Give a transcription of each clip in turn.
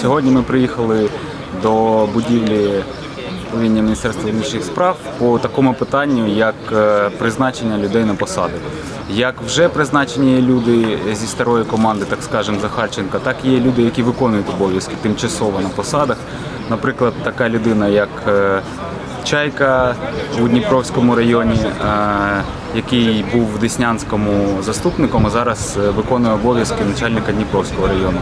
Сьогодні ми приїхали до будівлі управління Міністерства внутрішніх справ по такому питанню, як е, призначення людей на посади. Як вже призначені люди зі старої команди, так скажемо, Захарченка, так є люди, які виконують обов'язки тимчасово на посадах. Наприклад, така людина, як е, Чайка у Дніпровському районі, е, який був в Деснянському заступником, а зараз е, виконує обов'язки начальника Дніпровського району.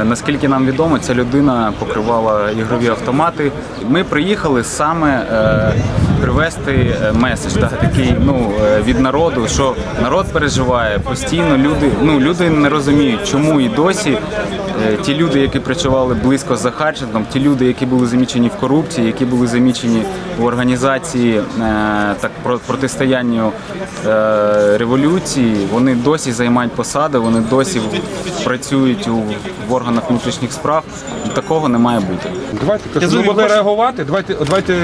Е, Наскільки нам відомо, ця людина покривала ігрові автомати. Ми приїхали саме е, привести меседж, так, такий ну, від народу, що народ переживає постійно. Люди, ну, люди не розуміють, чому і досі ті люди, які працювали близько з Захарченком, ті люди, які були замічені в корупції, які були замічені в організації так про протистоянню революції, вони досі займають посади, вони досі працюють у в органах внутрішніх справ. Такого не має бути. Давайте кажу, ви могли реагувати. Давайте, давайте,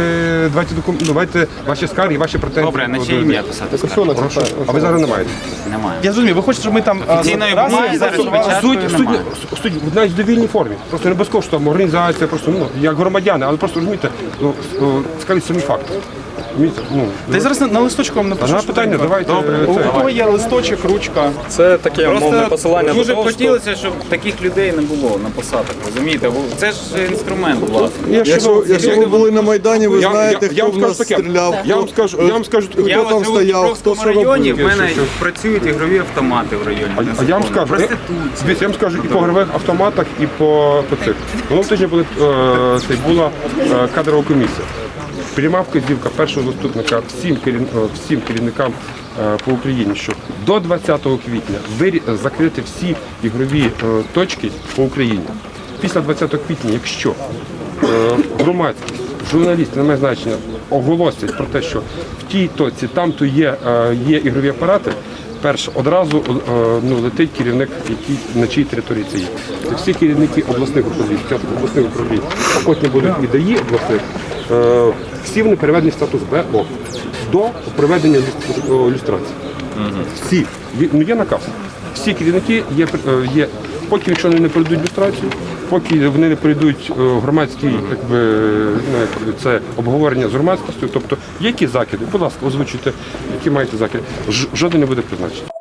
давайте, докум- давайте ваші скарги, ваші претензії. Добре, на чиє ім'я писати скаргу? Прошу. А ви зараз не маєте. Немає. Я зрозумів, ви хочете, щоб ми там Офіційної бумаги зараз раз- печаткою Суть, суть, суть в навіть в довільній формі. Просто не безкоштовно, організація, просто ну, як громадяни, але просто розумієте, ну, скажіть самі факти. Ну, Та я зараз на, на листочку вам напишу. Що питання, треба. давайте, Добре. е, У це. кого є листочок, ручка? Це таке мовне посилання дуже до б того, хотілося, щоб таких людей не було на посадах. Розумієте? Бо Це ж інструмент власне. я Якщо, якщо ви були на Майдані, ви Я- знаєте, я- хто вам в нас таке. стріляв, Я хто, вам скажу- я вам скажу. Я хто там от живу в стояв, хто Дніпровському що робив. районі, в мене Що, що? працюють ігрові автомати в районі. А, а я вам скажу, я, Проституція. дивіться, я вам скажу і по ігрових автоматах, і по, по цих. Минулого тижня були, е, це була е, кадрова комісія. Пряма вказівка першого заступника всім, е, всім керівникам е, по Україні, що до 20 квітня закрити всі ігрові е, точки по Україні. Після 20 квітня, якщо громадськість, журналісти, не має значення, оголосять про те, що в тій точці там то є, є ігрові апарати, перше, одразу ну, летить керівник, який, на чиїй території це є. Всі керівники обласних управлінь, обласних управлінь, а потім будуть і ДАІ обласних, всі вони переведені в статус БО до проведення люс- люстрації. Всі. Ну, є наказ. Всі керівники є, е, є, поки якщо вони не пройдуть люстрацію, поки вони не пройдуть е, громадські, якби, ну, це обговорення з громадськістю, тобто які закиди, будь ласка, озвучуйте, які маєте закиди. Жоден не буде призначений.